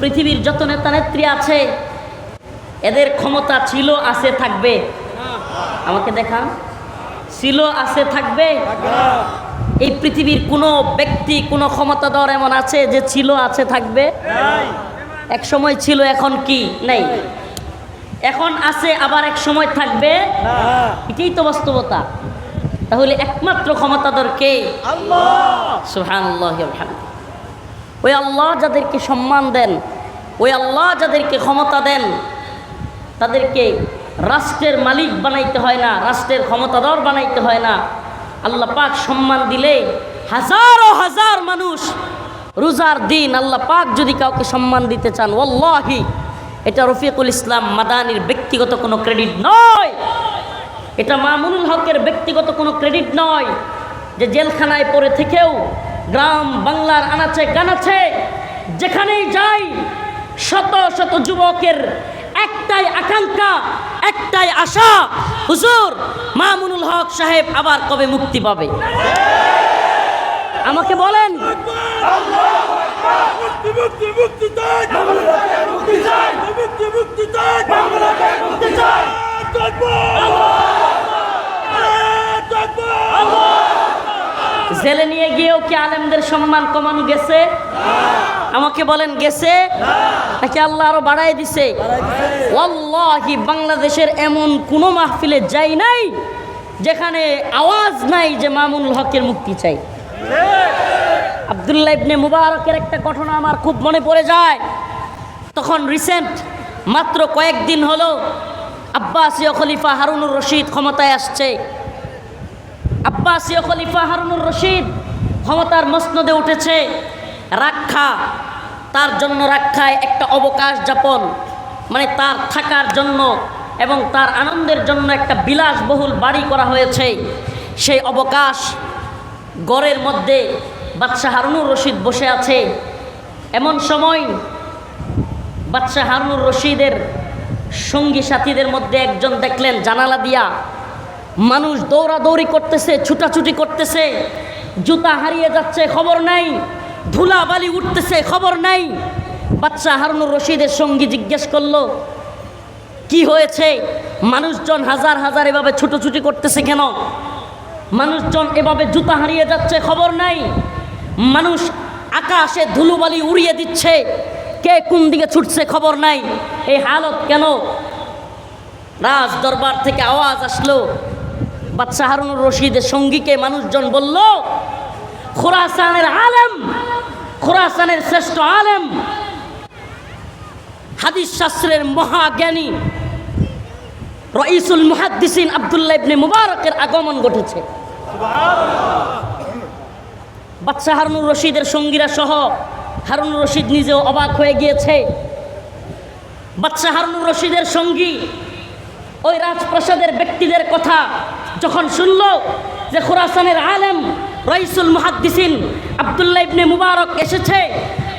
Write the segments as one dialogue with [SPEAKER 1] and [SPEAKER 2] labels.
[SPEAKER 1] পৃথিবীর যত নেতা নেত্রী আছে এদের ক্ষমতা ছিল আছে থাকবে। আমাকে দেখান। ছিল আছে থাকবে। এই পৃথিবীর কোনো ব্যক্তি কোনো ক্ষমতাধর এমন আছে যে ছিল আছে থাকবে? এক সময় ছিল এখন কি? নেই। এখন আছে আবার এক সময় থাকবে? এটাই তো বাস্তবতা। তাহলে একমাত্র ক্ষমতাধর কে? বিহামদিহি। ওই আল্লাহ যাদেরকে সম্মান দেন, ওই আল্লাহ যাদেরকে ক্ষমতা দেন, তাদেরকে রাষ্ট্রের মালিক বানাইতে হয় না, রাষ্ট্রের ক্ষমতাধর বানাইতে হয় না। আল্লাহ পাক সম্মান দিলে হাজারো হাজার মানুষ রোজার দিন আল্লাহ পাক যদি কাউকে সম্মান দিতে চান ওল্লাহি এটা রফিকুল ইসলাম মাদানির ব্যক্তিগত কোনো ক্রেডিট নয়। এটা মামুনুল হকের ব্যক্তিগত কোনো ক্রেডিট নয় যে জেলখানায় পড়ে থেকেও গ্রাম বাংলার আনাচে গানাচে যেখানেই যাই, শত শত যুবকের একটাই আকাঙ্ক্ষা, একটাই আশা, হুজুর মামুনুল হক সাহেব আবার কবে মুক্তি পাবে? আমাকে বলেন। জেলে নিয়ে গিয়েও কি আলেমদের সম্মান কমানো গেছে? আমাকে বলেন, গেছে? নাকি আল্লাহ আরও বাড়াই দিছে? ওয়াল্লাহি, বাংলাদেশের এমন কোনো মাহফিলে যাই নাই যেখানে আওয়াজ নাই যে মামুনুল হকের মুক্তি চাই। আবদুল্লাহ ইবনে মুবারকের একটা ঘটনা আমার খুব মনে পড়ে যায়। তখন রিসেন্ট মাত্র কয়েকদিন হলো, আব্বাসীয় খলিফা হারুনুর রশিদ ক্ষমতায় আসছে। আব্বাসীয় খলিফা হারুনুর রশিদ ক্ষমতার মসনদে উঠেছে। রাক্ষা, তার জন্য রাক্ষায় একটা অবকাশ যাপন মানে তার থাকার জন্য এবং তার আনন্দের জন্য একটা বিলাসবহুল বাড়ি করা হয়েছে। সেই অবকাশ গড়ের মধ্যে বাদশাহ হারুনুর রশিদ বসে আছে। এমন সময় বাদশাহ হারুনুর রশিদের সঙ্গী সাথীদের মধ্যে একজন দেখলেন জানালা দিয়া। মানুষ দৌড়াদৌড়ি করতেছে, ছুটাছুটি করতেছে, জুতা হারিয়ে যাচ্ছে, খবর নাই ধুলা বালি উঠতেছে, খবর নাই। বাচ্চা হারুনুর রশিদের সঙ্গী জিজ্ঞেস করল, কি হয়েছে? মানুষজন হাজার হাজার এভাবে ছুটোছুটি করতেছে কেন? মানুষজন এভাবে জুতা হারিয়ে যাচ্ছে, খবর নাই। মানুষ আকাশে ধুলোবালি উড়িয়ে দিচ্ছে, কে কোন দিকে ছুটছে, খবর নাই। এই হালত কেন? রাজ দরবার থেকে আওয়াজ আসলো বাচ্চা রশিদের সঙ্গীকে মানুষজন বলল, খোরাসানের আলেম, খোরাসানের শ্রেষ্ঠ আলেম, হাদিস শাস্ত্রের মহাজ্ঞানী, রইসুল মুহাদ্দিসিন আবদুল্লাহ ইবনে মুবারকের আগমন ঘটেছে। বাচ্চা হারুনুর রশিদের সঙ্গীরা সহ হারুনুর রশিদ নিজেও অবাক হয়ে গিয়েছে। বাচ্চা হারুনুর রশিদের সঙ্গী ওই রাজপ্রাসাদের ব্যক্তিদের কথা যখন শুনল যে খোরাসানের আলেম রইসুল মুহাদ্দিসিন আবদুল্লাহ ইবনে মুবারক এসেছে,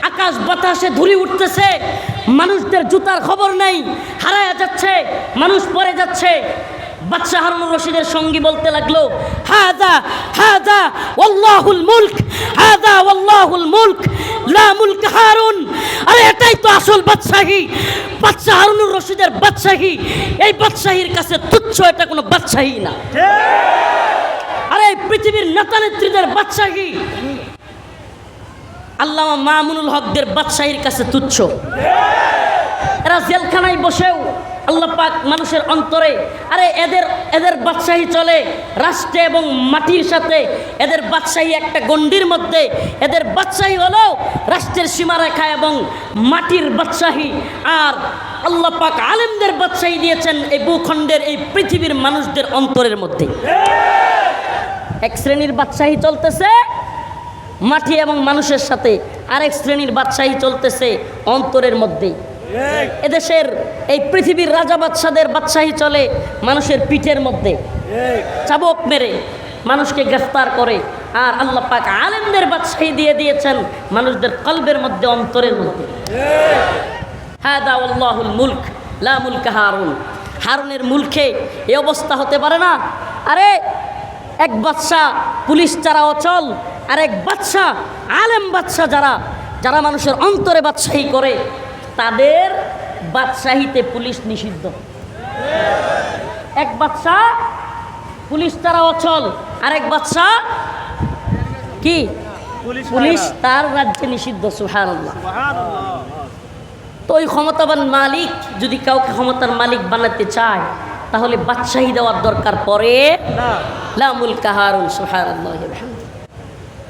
[SPEAKER 1] আকাশ বাতাসে ধুলি উঠতেছে, মানুষদের জুতার খবর নেই, হারায় যাচ্ছে, মানুষ পরে যাচ্ছে বাদশাহ হারুনুর রশিদের সঙ্গী বলতে লাগল, হাদা হাদা, ওয়াল্লাহুল মুলক, হাদা, ওয়াল্লাহুল মুলক, লা মুলক হারুন। আরে এটাই তো আসল বাদশাহী। বাদশাহ হারুনুর রশিদের বাদশাহী। এই বাদশাহীর কাছে তুচ্ছ, এটা কোনো বাদশাহী না। আরে এই পৃথিবীর নেতা নেত্রীদের বাদশাহী। আল্লামা মামুনুল হকদের বাদশাহীর কাছে তুচ্ছ। এরা জেলখানায় বসেও আল্লাহ পাক মানুষের অন্তরে, আরে এদের এদের বাদশাহী চলে রাষ্ট্রে এবং মাটির সাথে। এদের বাদশাহী একটা গণ্ডির মধ্যে। এদের বাদশাহী হলো রাষ্ট্রের সীমারেখা এবং মাটির বাদশাহী। আর আল্লাহ পাক আলেমদের বাদশাহী দিয়েছেন এই ভূখণ্ডের, এই পৃথিবীর মানুষদের অন্তরের মধ্যে। এক শ্রেণির বাদশাহী চলতেছে মাটি এবং মানুষের সাথে। আরেক শ্রেণির বাদশাহী চলতেছে অন্তরের মধ্যেই এদেশের এই পৃথিবীর রাজা বাদশাদের বাদশাহী চলে মানুষের পিঠের মধ্যে। চাবক মেরে মানুষকে গ্রেফতার করে আর আল্লাহ পাক আলেমদের বাদশাহী দিয়ে দিয়েছেন মানুষদের কলবের মধ্যে অন্তরের মধ্যে। হাদা আল্লাহুল মুলক লা মুলক হারুন। হারুনের মুলকে এই অবস্থা হতে পারে না। আরে এক বাদশা পুলিশ যারা অচল আর এক বাদশা আলেম বাদশা যারা যারা মানুষের অন্তরে বাদশাহী করে তাদের বাদশাহিতে পুলিশ নিষিদ্ধ। এক বাদশাহ পুলিশ তারা অচল। আরেক বাদশাহ কি? পুলিশ তার রাজ্যে নিষিদ্ধ সুহান তো ওই ক্ষমতাবান মালিক যদি কাউকে ক্ষমতার মালিক বানাতে চায় তাহলে বাদশাহী দেওয়ার দরকার পড়ে লামুল কাহারুন সুহান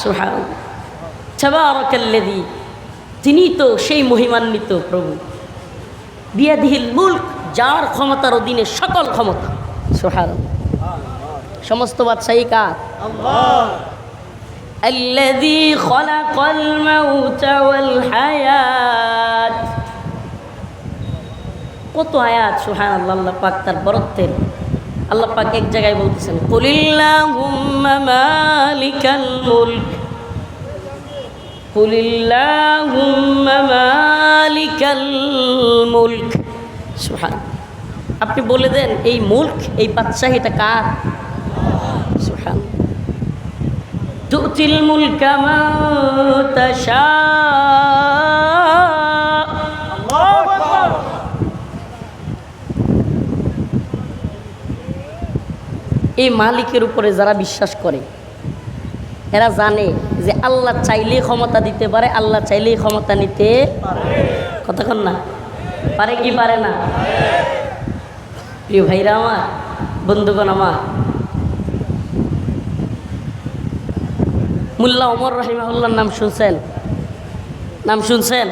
[SPEAKER 1] سبحان الله تبارك الذي তিনি তো সেই মহিমান্বিত প্রভু বিয়াদিহিল মুল্ক যার ক্ষমতার অধীনে সকল ক্ষমতা সোহার সমস্ত বাদশাহী কার الذي خلق الموت والحياة কত আয়াত সুহান আল্লাহ আল্লাহ পাক তার বরত্বের আল্লাহ পাক এক জায়গায় বলতেছেন মালিকাল মুলক। আপনি বলে দেন, এই মুল্ক, এই বাদশাহিটা কার? সুবহান তুতিল মুলকা মা তাশা এই মালিকের উপরে যারা বিশ্বাস করে, এরা জানে যে আল্লাহ চাইলেই ক্ষমতা দিতে পারে, আল্লাহ চাইলেই ক্ষমতা নিতে কতক্ষণ না? পারে কি পারে না? প্রিয় ভাইরা আমার, বন্ধুগণ আমার, মুল্লা ওমর রহিমাহুল্লার নাম শুনছেন? নাম শুনছেন?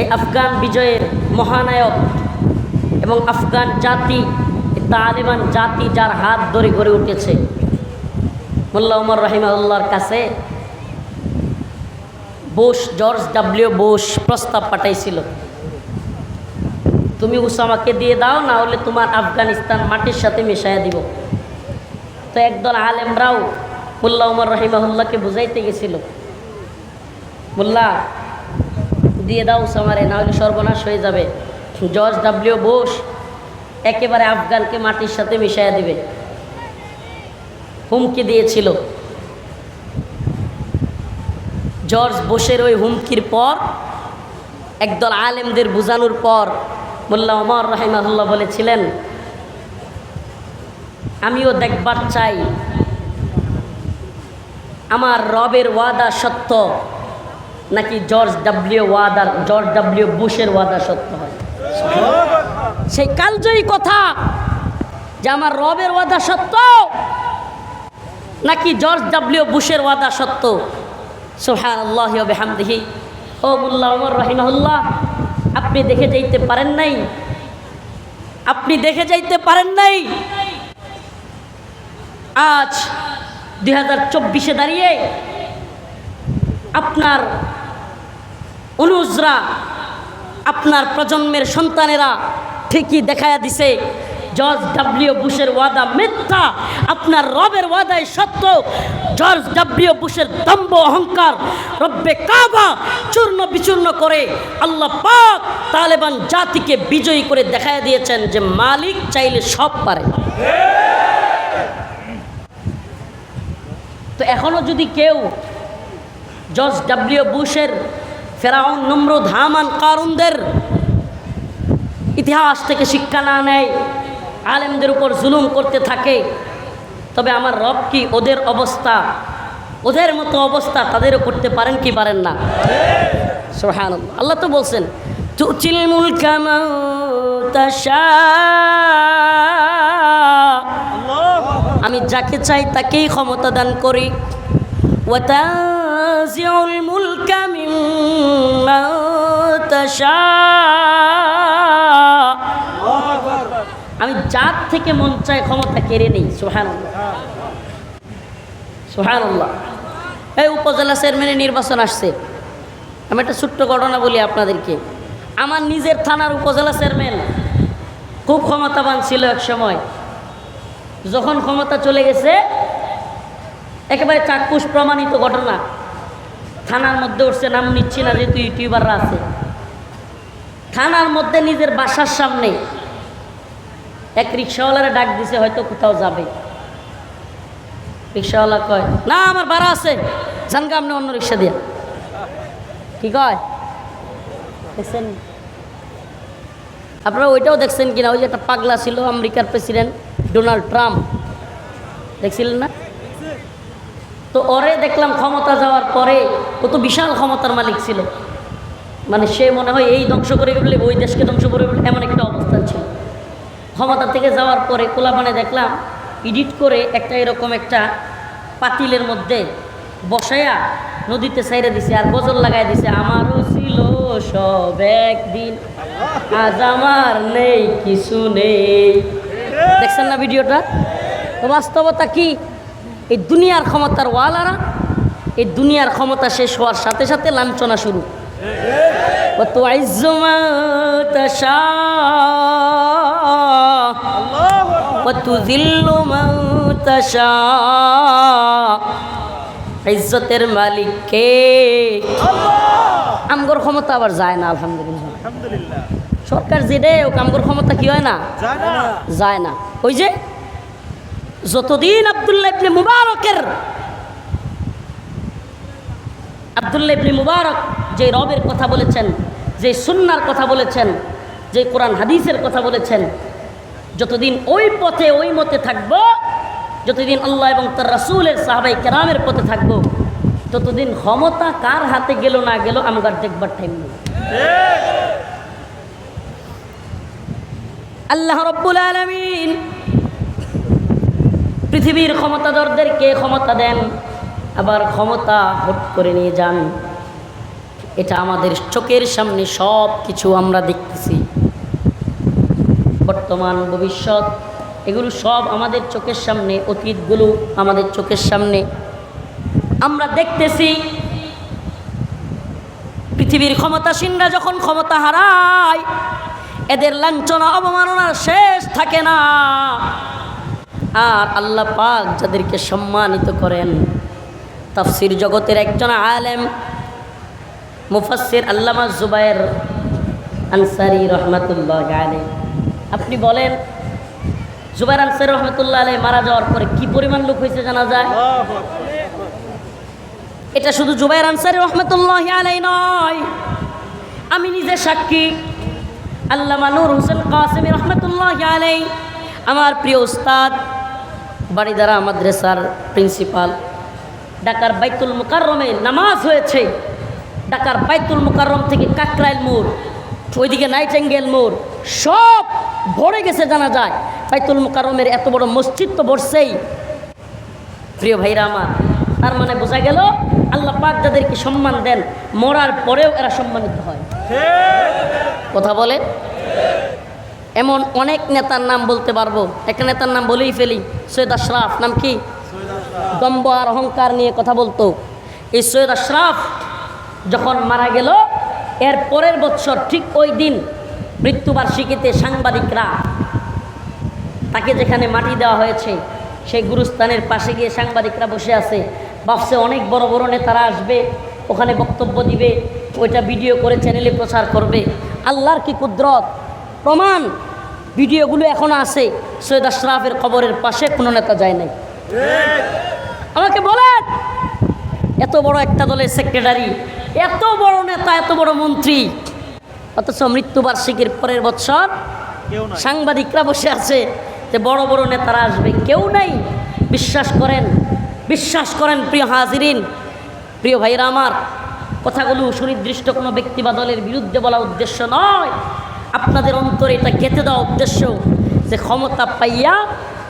[SPEAKER 1] এই আফগান বিজয়ের মহানায়ক এবং আফগান জাতি তালেবান জাতি যার হাত ধরে গড়ে উঠেছে। মোল্লা ওমর রহিমাহুল্লার কাছে বোস, জর্জ ডাব্লিউ বোস প্রস্তাব পাঠাইছিল। তুমি উসামাকে দিয়ে দাও, না হলে তোমার আফগানিস্তান মাটির সাথে মিশাইয়া দিব। তো একদল আলেমরাও মোল্লা উমর রহিমাহুল্লাহকে বুঝাইতে গেছিল। মোল্লা, দিয়ে দাও সামারে না হলে সর্বনাশ হয়ে যাবে। জর্জ ডাব্লিউ বোস একেবারে আফগানকে মাটির সাথে মিশাইয়া দিবে। হুমকি দিয়েছিল। জর্জ বোসের ওই হুমকির পর, একদল আলেমদের বোঝানোর পর মোল্লা ওমর রহিমাহুল্লাহ বলেছিলেন, আমিও দেখবার চাই। আমার রবের ওয়াদা সত্য, নাকি জর্জ ডাব্লিউ ওয়াদার জর্জ ডাব্লিউ বুশের ওয়াদা সত্য হয়? সেই কালজয়ী কথা যে আমার রবের ওয়াদা সত্য? নাকি জর্জ ডাব্লিউ বুশের ওয়াদা সত্য? সোহান আল্লাহ ও মুল্লা ওমর রহিমাহুল্লাহ, আপনি দেখে যাইতে পারেন নাই? আপনি দেখে যাইতে পারেন নাই? আজ দুই হাজার চব্বিশে দাঁড়িয়ে আপনার অনুজরা, আপনার প্রজন্মের সন্তানেরা ঠিকই দেখায়া দিছে। জর্জ ডাব্লিউ বুশের ওয়াদা মিথ্যা। আপনার রবের ওয়াদায় সত্য। জর্জ ডাব্লিউ বুশের দম্ভ অহংকার। রব্বে কাবা চূর্ণ বিচূর্ণ করে আল্লাহ পাক তালেবান জাতিকে বিজয়ী করে দেখায় দিয়েছেন যে মালিক চাইলে সব পারে। তো এখনও যদি কেউ জর্জ ডাব্লিউ বুশের ফেরাউন, নমরুদ, হামান, কারুনদের ইতিহাস থেকে শিক্ষা না নেয়, আলেমদের উপর জুলুম করতে থাকে। তবে আমার রব কি ওদের অবস্থা, ওদের মতো অবস্থা তাদেরও করতে পারেন কি পারেন না? আল্লাহ তো বলছেন আমি যাকে চাই তাকেই ক্ষমতা দান করি। ওয়াতাজিউল মুলকা মিম্মা তাশা আমি যার থেকে মন চায় ক্ষমতা কেড়ে নেই সোহান সোহান এই উপজেলা চেয়ারম্যানের নির্বাচন আসছে। আমি একটা ছোট্ট ঘটনা বলি আপনাদেরকে। আমার নিজের থানার উপজেলা চেয়ারম্যান খুব ক্ষমতাবান ছিল এক সময়। যখন ক্ষমতা চলে গেছে, একেবারে চাক্ষুষ প্রমাণিত ঘটনা। থানার মধ্যে উঠছে, নাম নিচ্ছি না, যেহেতু ইউটিউবাররা আছে। থানার মধ্যে নিজের বাসার সামনে এক রিক্সাওয়ালারে ডাক দিছে, হয়তো কোথাও যাবে। রিক্সাওয়ালা কয়, না, আমার ভাড়া আছে। জানগা আপনি অন্য রিক্সা দিয়া। কি কয়? আপনারা ওইটাও দেখছেন কিনা? ওই যে একটা পাগলা ছিল, আমেরিকার প্রেসিডেন্ট ডোনাল্ড ট্রাম্প। দেখছিলেন না? তো ওরে দেখলাম ক্ষমতা যাওয়ার পরে, ও তো বিশাল ক্ষমতার মালিক ছিল। মানে সে মনে হয় এই ধ্বংস করে ফেললে, ওই দেশকে ধ্বংস করে ফেললে, এমন একটা অবস্থান ছিল। ক্ষমতা থেকে যাওয়ার পরে কোলাপানে দেখলাম এডিট করে একটা এরকম একটা পাতিলের মধ্যে বসায়া নদীতে সাইরে দিছে আর বজল লাগাই দিছে, আমারও ছিল সব একদিন, আজ আমার নেই, কিছু নেই। দেখছেন না ভিডিওটা? বাস্তবতা কি? এই দুনিয়ার ক্ষমতার ওয়ালারা, এই দুনিয়ার ক্ষমতা শেষ হওয়ার সাথে সাথে লাঞ্ছনা শুরু। তো আইজমা وتذل من تشاء ইজ্জতের মালিক কে আমগর ক্ষমতা আবার যায় না আলহামদুলিল্লাহ
[SPEAKER 2] আলহামদুলিল্লাহ
[SPEAKER 1] সরকার যেটাই হোক আমগর ক্ষমতা কি হয় না
[SPEAKER 2] জানা
[SPEAKER 1] যায় না ওই যে যতদিন আবদুল্লাহ ইবনে মুবারকের আবদুল্লাহ ইবনে মুবারক যে রবের কথা বলেছেন যে সুন্নার কথা বলেছেন যে কোরআন হাদিসের কথা বলেছেন যতদিন ওই পথে, ওই মতে থাকব, যতদিন আল্লাহ এবং তার রাসূলের সাহাবাই কেরামের পথে থাকব, ততদিন ক্ষমতা কার হাতে গেল না গেল আমগার দেখবার টাইম নেই। আল্লাহ রব্বুল আলমিন পৃথিবীর ক্ষমতাধরদেরকে ক্ষমতা দেন? আবার ক্ষমতা হট করে নিয়ে যান। এটা আমাদের চোখের সামনে সব কিছু আমরা দেখতেছি। বর্তমান ভবিষ্যৎ, এগুলো সব আমাদের চোখের সামনে, অতীতগুলো আমাদের চোখের সামনে। আমরা দেখতেছি পৃথিবীর ক্ষমতাসীনরা যখন ক্ষমতা হারায়, এদের লাঞ্ছনা, অবমাননার শেষ থাকে না। আর আল্লাহ পাক যাদেরকে সম্মানিত করেন, তাফসির জগতের একজন আলেম মুফাসির আল্লামা জুবায়ের আনসারি রহমাতুল্লাহ আলী আপনি বলেন, জুবাইর আনসারি রহমতুল্লাহ আলী মারা যাওয়ার পরে কি পরিমাণ লোক হয়েছে জানা যায়? এটা শুধু জুবাইর আনসারি রহমতুল্লাহ আলাই নয়। আমি নিজে সাক্ষী, আল্লামা নূর হোসেন কাসেমি রহমতুল্লাহ আলাই আমার প্রিয় উস্তাদ, বাড়িদারা, মাদ্রাসার প্রিন্সিপাল। ঢাকার বাইতুল মুকাররমে নামাজ হয়েছে। ঢাকার বাইতুল মুকাররম থেকে কাকরাইল মোড়, ওইদিকে নাইটেঙ্গেল মোড়, সব ভরে গেছে জানা যায়। বাইতুল মুকাররমের এত বড় মসজিদ তো বসছেই। প্রিয় ভাইরা আমার, তার মানে বোঝা গেল আল্লাহ পাক যাদেরকে সম্মান দেন, মরার পরেও এরা সম্মানিত হয়। কথা বলে এমন অনেক নেতার নাম বলতে পারব। একটা নেতার নাম বলেই ফেলি, সৈয়দ আশরাফ, নাম কি? দম্ব আর অহংকার নিয়ে কথা বলতো। এই সৈয়দ আশরাফ যখন মারা গেল, এর পরের বছর ঠিক ওই দিন মৃত্যুবার্ষিকীতে সাংবাদিকরা তাকে যেখানে মাটি দেওয়া হয়েছে, সেই গুরুস্থানের পাশে গিয়ে সাংবাদিকরা বসে আছে। ভাবছে অনেক বড় বড় নেতারা আসবে, ওখানে বক্তব্য দিবে, ওইটা ভিডিও করে চ্যানেলে প্রচার করবে। আল্লাহর কি কুদরত? প্রমাণ! ভিডিওগুলো এখনও আছে, সৈয়দ আশরাফের খবরের পাশে কোনো নেতা যায় নাই। আমাকে বলেন! এত বড় একটা দলের সেক্রেটারি এত বড় নেতা, এত বড় মন্ত্রী। অথচ মৃত্যুবার্ষিকীর পরের বছর সাংবাদিকরা বসে আছে যে বড় বড় নেতারা আসবে। কেউ নাই। বিশ্বাস করেন। বিশ্বাস করেন প্রিয় হাজিরিন। প্রিয় ভাইরা আমার কথাগুলো সুনির্দিষ্ট কোনো ব্যক্তি বা দলের বিরুদ্ধে বলা উদ্দেশ্য নয়। আপনাদের অন্তরে এটা গেঁথে দেওয়া উদ্দেশ্য যে ক্ষমতা পাইয়া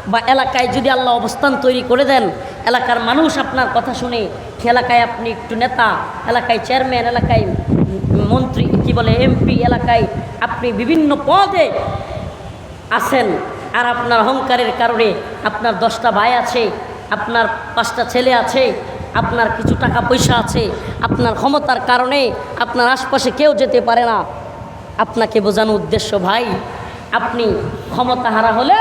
[SPEAKER 1] বা এলাকায় যদি আল্লাহ অবস্থান তৈরি করে দেন এলাকার মানুষ আপনার কথা শুনে এলাকায় আপনি একটু নেতা এলাকায় চেয়ারম্যান এলাকায় মন্ত্রী, কি বলে এমপি এলাকায় আপনি বিভিন্ন পদে আছেন আর আপনার অহংকারের কারণে আপনার দশটা ভাই আছে, আপনার পাঁচটা ছেলে আছে, আপনার কিছু টাকা পয়সা আছে, আপনার ক্ষমতার কারণে আপনার আশপাশে কেউ যেতে পারে না। আপনাকে বোঝানো উদ্দেশ্য, ভাই, আপনি ক্ষমতা হারা হলে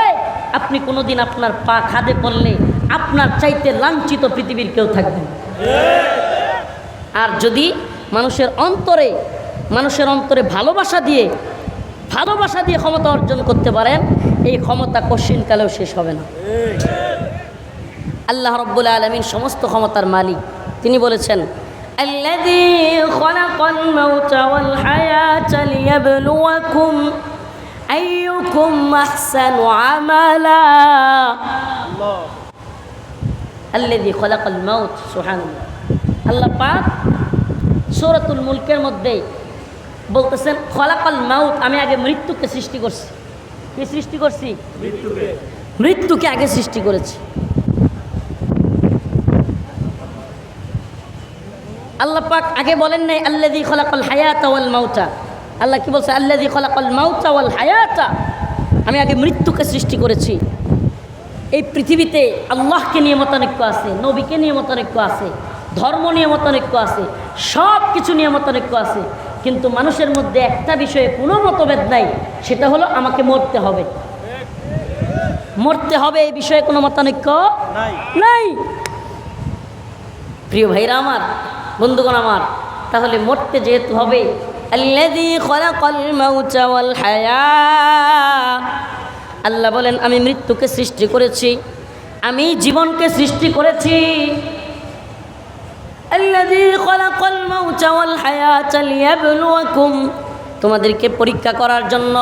[SPEAKER 1] আপনি কোনোদিন আপনার পা খাদে পড়লে আপনার চাইতে লাঞ্ছিত পৃথিবীর কেউ থাকবেন আর যদি মানুষের অন্তরে মানুষের অন্তরে ভালোবাসা দিয়ে ভালোবাসা দিয়ে ক্ষমতা অর্জন করতে পারেন এই ক্ষমতা কশিনকালেও শেষ হবে না আল্লাহ রব্বুল আলমিন সমস্ত ক্ষমতার মালিক তিনি বলেছেন الذي خلق الموت والحياة ليبلوكم أيكم أحسن عملا الذي خلق الموت سبحان الله আল্লাহ পাক সূরাতুল মুলকের মধ্যে বলতেছেন খলাকাল মাউত আমি আগে মৃত্যুকে সৃষ্টি করছি। কি সৃষ্টি করছি? মৃত্যুকে। আগে সৃষ্টি করেছি। আল্লাহ পাক আগে বলেন নাই আল্লাদি খলাকাল হায়াতা ওয়াল মাউতা আল্লাহ কি বলছে? আল্লাদি খলাকাল মাউতা ওয়াল হায়াতা আমি আগে মৃত্যুকে সৃষ্টি করেছি। এই পৃথিবীতে আল্লাহকে নিয়ে মতানৈক্য আছে নবীকে নিয়ে মতানৈক্য আছে। ধর্ম নিয়ে মতানৈক্য আছে সব কিছু নিয়ে মতানৈক্য আছে কিন্তু মানুষের মধ্যে একটা বিষয়ে কোনো মতভেদ নাই সেটা হলো আমাকে মরতে হবে। মরতে হবে এই বিষয়ে কোনো মতানৈক্য নাই। প্রিয় ভাইরা আমার বন্ধুগণ আমার তাহলে মরতে যেহেতু হবে হায়া। আল্লাহ বলেন আমি মৃত্যুকে সৃষ্টি করেছি আমি জীবনকে সৃষ্টি করেছি। আল্লাযী খলাকাল মাউতা ওয়াল হায়াতা লিয়াবলুয়াকুম তোমাদেরকে পরীক্ষা করার জন্য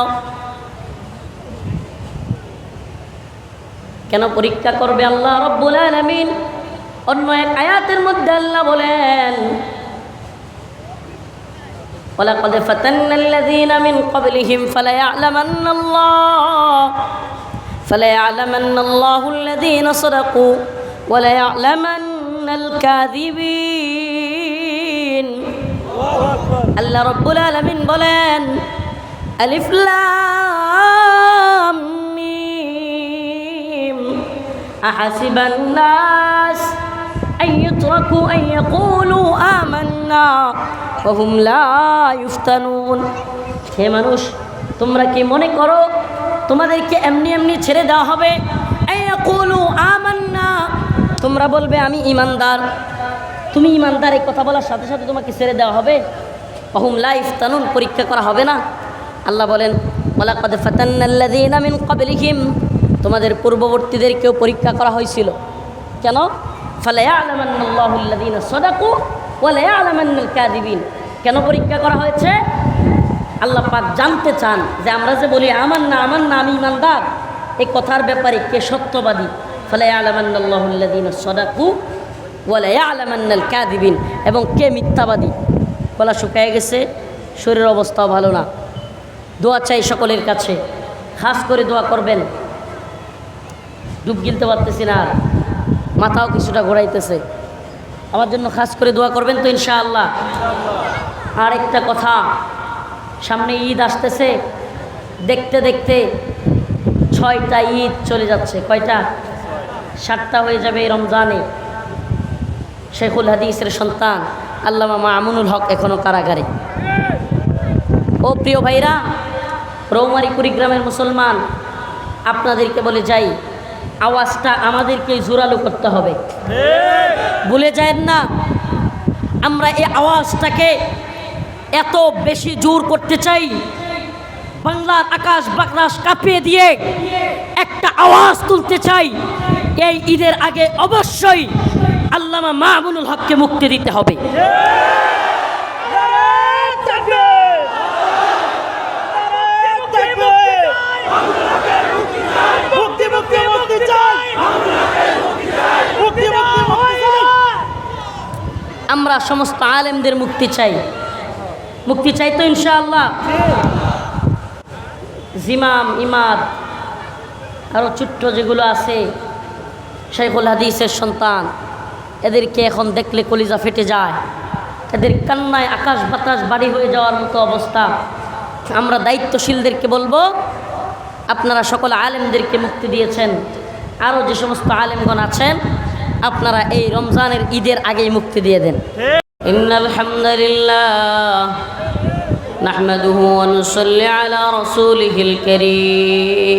[SPEAKER 1] কেন পরীক্ষা করবে আল্লাহ রব্বুল আলামিন অন্য এক আয়াতের মধ্যে আল্লাহ বলেন ولقد فتنا الذين من قبلهم فليعلمن الله فليعلمن الله الذين صدقوا وليعلمن الكاذبين আল্লাহ রব্বুল আলমিন বলেন আলিফ লাম মিম أحسب الناس أن يتركوا أن يقولوا آمنا وهم لا يفتنون হে মানুষ তোমরা কি মনে করো তোমাদেরকে এমনি এমনি ছেড়ে দেওয়া হবে أن يقولوا آمنا তোমরা বলবে আমি ইমানদার তুমি ইমানদার, এই কথা বলার সাথে সাথে তোমাকে ছেড়ে দেওয়া হবে। অহুম লাইফ তানুন পরীক্ষা করা হবে না। আল্লাহ বলেন, ওয়ালাকাদ ফাতান্নাল্লাযীনা মিন ক্বাবলিহিম, তোমাদের পূর্ববর্তীদেরকেও পরীক্ষা করা হয়েছিল। কেন? ফালায়ালামান্নাল্লাহু আল্লাযীনা সাদাকু ওয়া লায়ালামান্নাল কাযিবিন। কেন পরীক্ষা করা হয়েছে? আল্লাহ পাক জানতে চান যে আমরা যে বলি আমার না আমার না আমি ইমানদার। এই কথার ব্যাপারে কে সত্যবাদী? ফালায়ালামান্নাল্লাহু আল্লাযীনা সাদাকু ওয়ালা ইয়ালামান্নাল কাযিবিন, এবং কে মিথ্যাবাদী? গলা শুকায় গেছে, শরীরের অবস্থাও ভালো না। দোয়া চাই সকলের কাছে, খাস করে দোয়া করবেন। ডুব গিলতে পারতেছি না আর, মাথাও কিছুটা ঘোরাইতেছে। আমার জন্য খাস করে দোয়া করবেন তো ইনশাআল্লাহ। আর একটা কথা, সামনে ঈদ আসতেছে, দেখতে দেখতে ছয়টা ঈদ চলে যাচ্ছে। কয়টা? সাতটা হয়ে যাবে এই রমজানে। শেখুল হাদিসের সন্তান, আল্লামা মামুনুল হক এখনও কারাগারে। ও প্রিয় ভাইরা রৌমারি কুড়িগ্রামের মুসলমান, আপনাদেরকে বলে যাই, আওয়াজটা আমাদেরকে জোরালো করতে হবে। ভুলে যায় না, আমরা এই আওয়াজটাকে এত বেশি জোর করতে চাই, বাংলার আকাশ বাকরাশ কাঁপিয়ে দিয়ে একটা আওয়াজ তুলতে চাই। এই ঈদের আগে অবশ্যই আল্লামা মামুনুল হককে মুক্তি দিতে হবে। আমরা সমস্ত আলেমদের মুক্তি চাই। মুক্তি চাই তো ইনশাআল্লাহ। জিমাম ইমাদ আরও ছোট্ট যেগুলো আছে শেখুল হাদিসের সন্তান। এদেরকে এখন দেখলে কলিজা ফেটে যায় এদের কান্নায় আকাশ বাতাস বাড়ি হয়ে যাওয়ার মতো অবস্থা আমরা দায়িত্বশীলদেরকে বলবো আপনারা সকল আলেমদেরকে মুক্তি দিয়েছেন আরও যে সমস্ত আলেমগণ আছেন আপনারা এই রমজানের ঈদের আগেই মুক্তি দিয়ে দেন ইন্নাল হামদুলিল্লাহ نحمده ونصلي على رسوله الكريم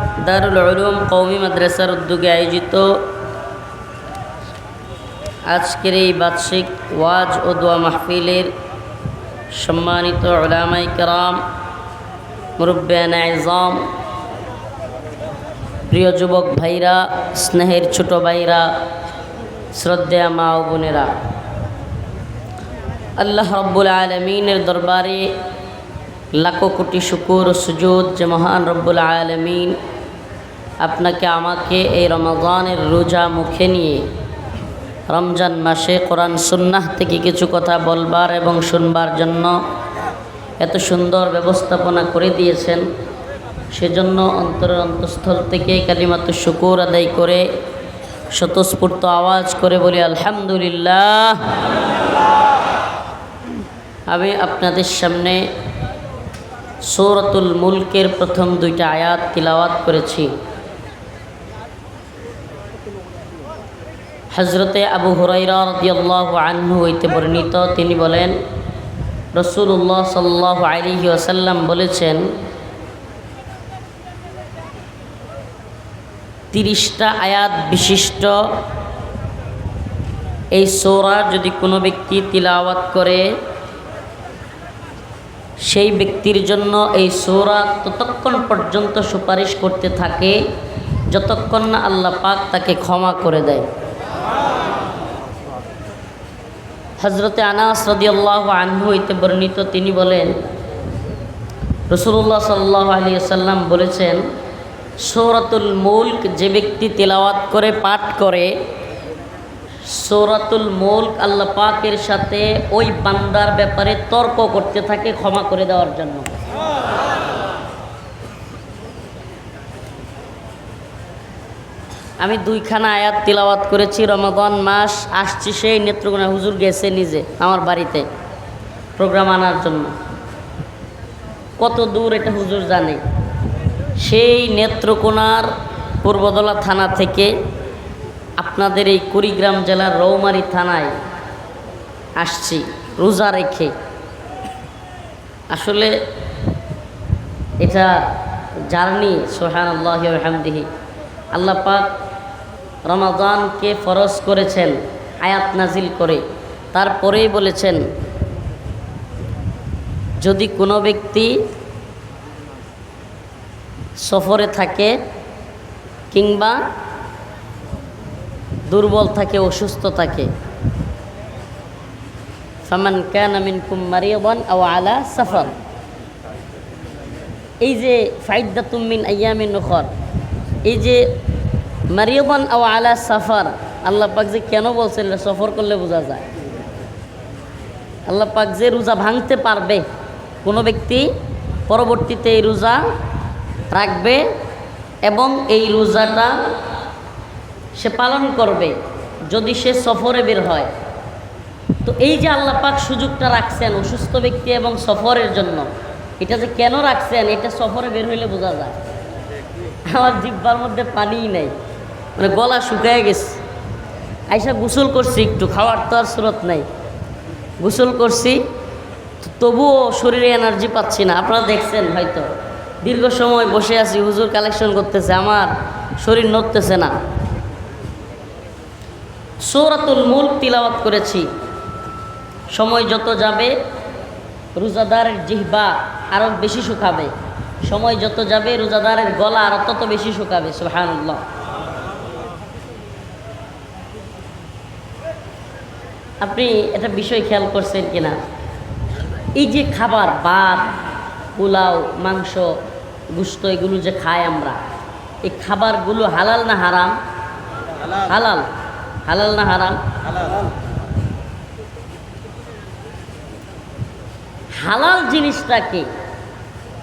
[SPEAKER 1] দারুল উলুম কৌমি মাদ্রাসার উদ্যোগে আয়োজিত আজকের এই বার্ষিক ওয়াজ ও দোয়া মাহফিলের সম্মানিত ওলামাই কেরাম মুরব্বান আজম প্রিয় যুবক ভাইরা, স্নেহের ছোট ভাইরা শ্রদ্ধা মা ও বোনেরা, আল্লাহ রব্বুল আলমিনের দরবারে লাখো কোটি শুকুর সুজুদ যে মহান রব্বুল আলমিন আপনাকে আমাকে এই রমাজানের রোজা মুখে নিয়ে রমজান মাসে কোরআন সুন্নাহ থেকে কিছু কথা বলবার এবং শুনবার জন্য এত সুন্দর ব্যবস্থাপনা করে দিয়েছেন, সেজন্য অন্তরের অন্তঃস্থল থেকে কালিমাত শুকুর আদায় করে স্বতঃস্ফূর্ত আওয়াজ করে বলি, আলহামদুলিল্লাহ। আমি আপনাদের সামনে সৌরতুল মুলকের প্রথম দুইটা আয়াত তিলাওয়াত করেছি। হজরতে আবু আনহু হইতে বর্ণিত, তিনি বলেন রসুল্লাহ সাল্লাহ আলিহি ওসাল্লাম বলেছেন, তিরিশটা আয়াত বিশিষ্ট। এই সৌরা যদি কোনো ব্যক্তি তিলাওয়াত করে, সেই ব্যক্তির জন্য এই সৌরা ততক্ষণ পর্যন্ত সুপারিশ করতে থাকে, যতক্ষণ না আল্লাহ পাক তাকে ক্ষমা করে দেয়। হজরতে আনাস রদিয়াল্লাহ আনহু হইতে বর্ণিত, তিনি বলেন রসুল্লাহ সাল্লাহ আলী সাল্লাম বলেছেন, সৌরাতুল মুল্ক যে ব্যক্তি তেলাওয়াত করে, পাঠ করে, সৌরাতুল মুল্ক আল্লাহ পাকের সাথে ওই বান্দার ব্যাপারে তর্ক করতে থাকে ক্ষমা করে দেওয়ার জন্য। আমি দুইখানা আয়াত তিলাওয়াত করেছি রমাদান মাস আসছি, সেই নেত্রকোনা হুজুর গেছে নিজে আমার বাড়িতে প্রোগ্রাম আনার জন্য। কত দূর এটা হুজুর জানে। সেই নেত্রকোনার পূর্বদলা থানা থেকে আপনাদের এই কুড়িগ্রাম জেলার রৌমারি থানায় আসছি, রোজা রেখে। আসলে এটা জার্নি সোহান আল্লাহ হামদিহি রমাদানকে ফরজ করেছেন, আয়াত নাজিল করে। তারপরেই বলেছেন, যদি কোনো ব্যক্তি সফরে থাকে কিংবা দুর্বল থাকে, অসুস্থ থাকে, ফামান কান মিনকুম মারিয়াবান আও আলা সাফর। এই যে ফাইদা তুমিন আয়ামিন নখর এই যে মারিয়াবান আও আলা সাফার। আল্লাহ পাক যে কেন বলছেন সফর করলে বোঝা যায়। আল্লাহ পাক যে রোজা ভাঙতে পারবে, কোনো ব্যক্তি পরবর্তীতে এই রোজা রাখবে এবং এই রোজাটা সে পালন করবে যদি সে সফরে বের হয়। তো এই যে আল্লাহ পাক সুযোগটা রাখছেন অসুস্থ ব্যক্তি এবং সফরের জন্য, এটা যে কেন রাখছেন, এটা সফরে বের হইলে বোঝা যায়। আমার জিব্বার মধ্যে পানিই নেই। মানে গলা শুকায় গেছে। আইসা গোসল করছি একটু, খাওয়ার তো আর স্রোত নাই। গোসল করছি তবুও শরীরে এনার্জি পাচ্ছি না। আপনারা দেখছেন হয়তো, দীর্ঘ সময় বসে আছি, হুজুর কালেকশন করতেছে, আমার শরীর নড়তেছে না। সৌরাতুল মুল্ক তিলাওয়াত করেছি। সময় যত যাবে, রোজাদারের জিহ্বা আরও বেশি শুকাবে। সময় যত যাবে, রোজাদারের গলা আরও তত বেশি শুকাবে, সুবহানাল্লাহ। আপনি একটা বিষয় খেয়াল করছেন কিনা? এই যে খাবার ভাত পোলাও মাংস গুস্ত এগুলো যে খাই আমরা এই খাবারগুলো হালাল না হারাম? হালাল। হালাল। না হারাম? হালাল। জিনিসটাকে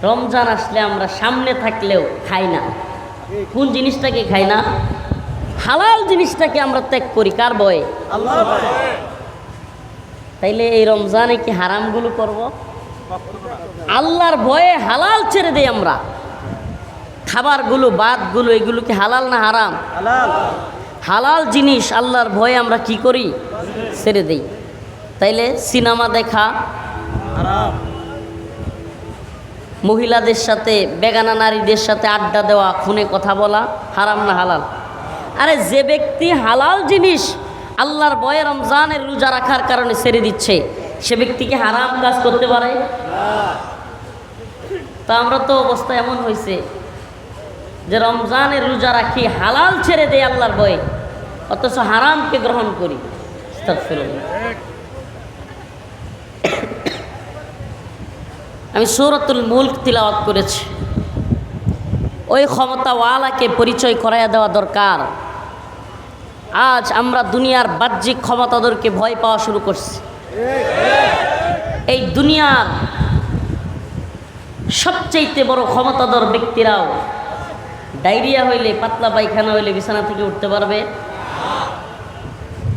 [SPEAKER 1] রমজান আসলে আমরা সামনে থাকলেও খাই না। কোন জিনিসটাকে খাই না? হালাল জিনিসটাকে আমরা ত্যাগ করি কার বয়ে তাইলে এই রমজানে কি হারামগুলো করব? আল্লাহর ভয়ে হালাল ছেড়ে দেই আমরা। খাবারগুলো বাদগুলো এগুলো কি হালাল না হারাম? হালাল। জিনিস আল্লাহর ভয়ে আমরা কি করি? ছেড়ে দিই। তাইলে সিনেমা দেখা মহিলাদের সাথে বেগানা নারীদের সাথে আড্ডা দেওয়া ফোনে কথা বলা হারাম না হালাল? আরে যে ব্যক্তি হালাল জিনিস আল্লাহর বয়ে রমজানের রোজা রাখার কারণে ছেড়ে দিচ্ছে। সে ব্যক্তিকে হারাম কাজ করতে পারে। তা আমরা তো অবস্থা এমন হয়েছে যে রমজানের রোজা রাখি, হালাল ছেড়ে দেয় আল্লাহর বয়ে অথচ হারামকে গ্রহণ করি। আমি সৌরতুল মুল্ক তিলাওয়াত করেছি। ওই ক্ষমতাওয়ালাকে পরিচয় করাইয়া দেওয়া দরকার। আজ আমরা দুনিয়ার বাহ্যিক ক্ষমতাদেরকে ভয় পাওয়া শুরু করছি। এই দুনিয়ার সবচাইতে বড় ক্ষমতাধর ব্যক্তিরাও ডায়রিয়া হইলে পাতলা পায়খানা হইলে বিছানা থেকে উঠতে পারবে।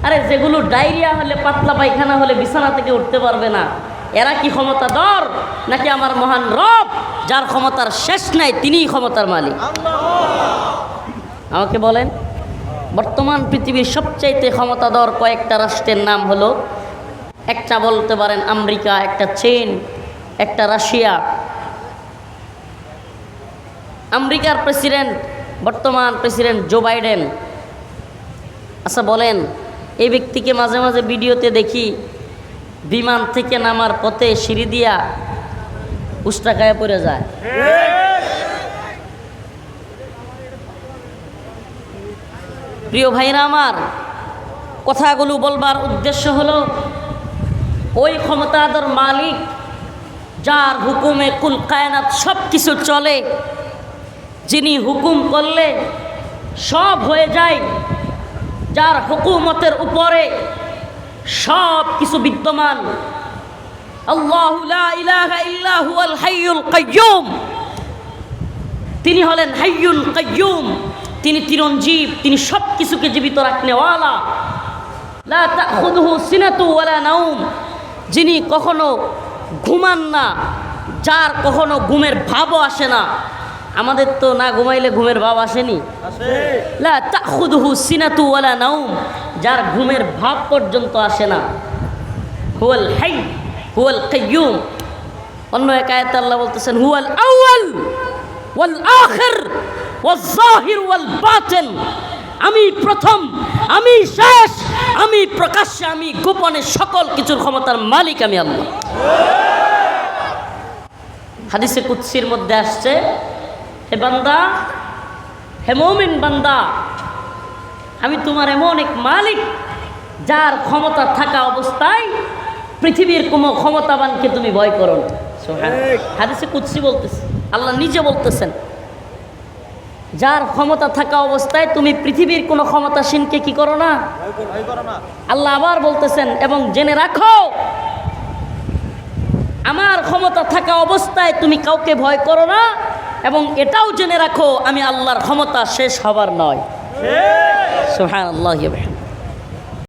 [SPEAKER 1] আরে যেগুলো ডায়রিয়া হলে পাতলা পায়খানা হলে বিছানা থেকে উঠতে পারবে না এরা কি ক্ষমতা দর নাকি আমার মহান রব যার ক্ষমতার শেষ নাই তিনিই ক্ষমতার মালিক? আমাকে বলেন। বর্তমান পৃথিবীর সবচাইতে ক্ষমতাধর কয়েকটা রাষ্ট্রের নাম হলো, একটা বলতে পারেন আমেরিকা, একটা চীন, একটা রাশিয়া। আমেরিকার প্রেসিডেন্ট, বর্তমান প্রেসিডেন্ট জো বাইডেন। আচ্ছা বলেন, এই ব্যক্তিকে মাঝে মাঝে ভিডিওতে দেখি, বিমান থেকে নামার পথে সিঁড়ি দিয়া উষ্টাকায় পড়ে যায়। প্রিয় ভাইরা আমার, কথাগুলো বলবার উদ্দেশ্য হলো, ওই ক্ষমতাধর মালিক যার হুকুমে কুল কায়নাত সব কিছু চলে, যিনি হুকুম করলে সব হয়ে যায়, যার হুকুমতের উপরে সব কিছু বিদ্যমান তিনি হলেন হাইয়ুল কাইয়্যুম তিনি চিরঞ্জীব তিনি সব কিছুকে জীবিত রাখনেওয়ালা নাউম যিনি কখনো ঘুমান না যার কখনো ঘুমের ভাবও আসে না। আমাদের তো না ঘুমাইলে ঘুমের ভাব আসেনি। লা তাখুদুহু সিনাতু ওয়ালা নাউম যার ঘুমের ভাব পর্যন্ত আসে না। হুয়াল হাই হুয়াল কাইয়ুম। অন্য এক আয়াতে আল্লাহ বলতেছেন হুয়াল আউয়াল ওয়াল আখির। আমি প্রথম, আমি শেষ, আমি প্রকাশ্যে, আমি গোপনে সকল কিছুর ক্ষমতার মালিক আমি আল্লাহ। হাদিসে কুৎসির মধ্যে আসছে, হে বান্দা, হে মমিন বান্দা, আমি তোমার এমন এক মালিক, যার ক্ষমতা থাকা অবস্থায় পৃথিবীর কোনো ক্ষমতাবানকে তুমি ভয় করো না। হাদিসে কুৎসি বলতেছে, আল্লাহ নিজে বলতেছেন যার ক্ষমতা থাকা অবস্থায় তুমি পৃথিবীর কোনো ক্ষমতাসীনকে কি করো না আল্লাহ আবার বলতেছেন, এবং জেনে রাখো, আমার ক্ষমতা থাকা অবস্থায় তুমি কাউকে ভয় করো না, এবং এটাও জেনে রাখো, আমি আল্লাহর ক্ষমতা শেষ হবার নয় সোহান আল্লাহ।